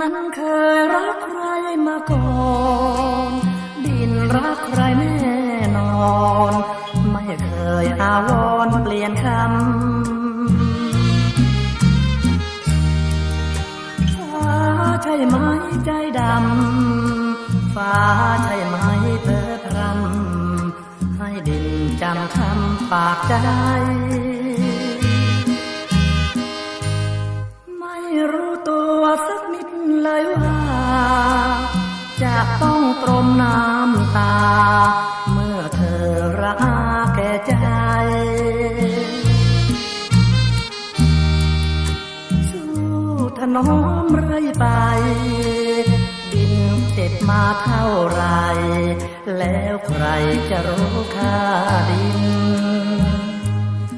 นั่นเคยรักใครมาก่อน ดินรักใครแน่นอน ไม่เคยอาวรณ์เปลี่ยนคำฟ้าใช่ไหมใจดำฟ้าใช่ไหมเพ้อพรำให้ดินจำคำปากใจไม่รู้ตัวสักนิด จะต้องตรมน้ำตา เมื่อเธอรักแก่ใจ สู้ถนอมไรไป ดินเจ็บมาเท่าไร แล้วใครจะรู้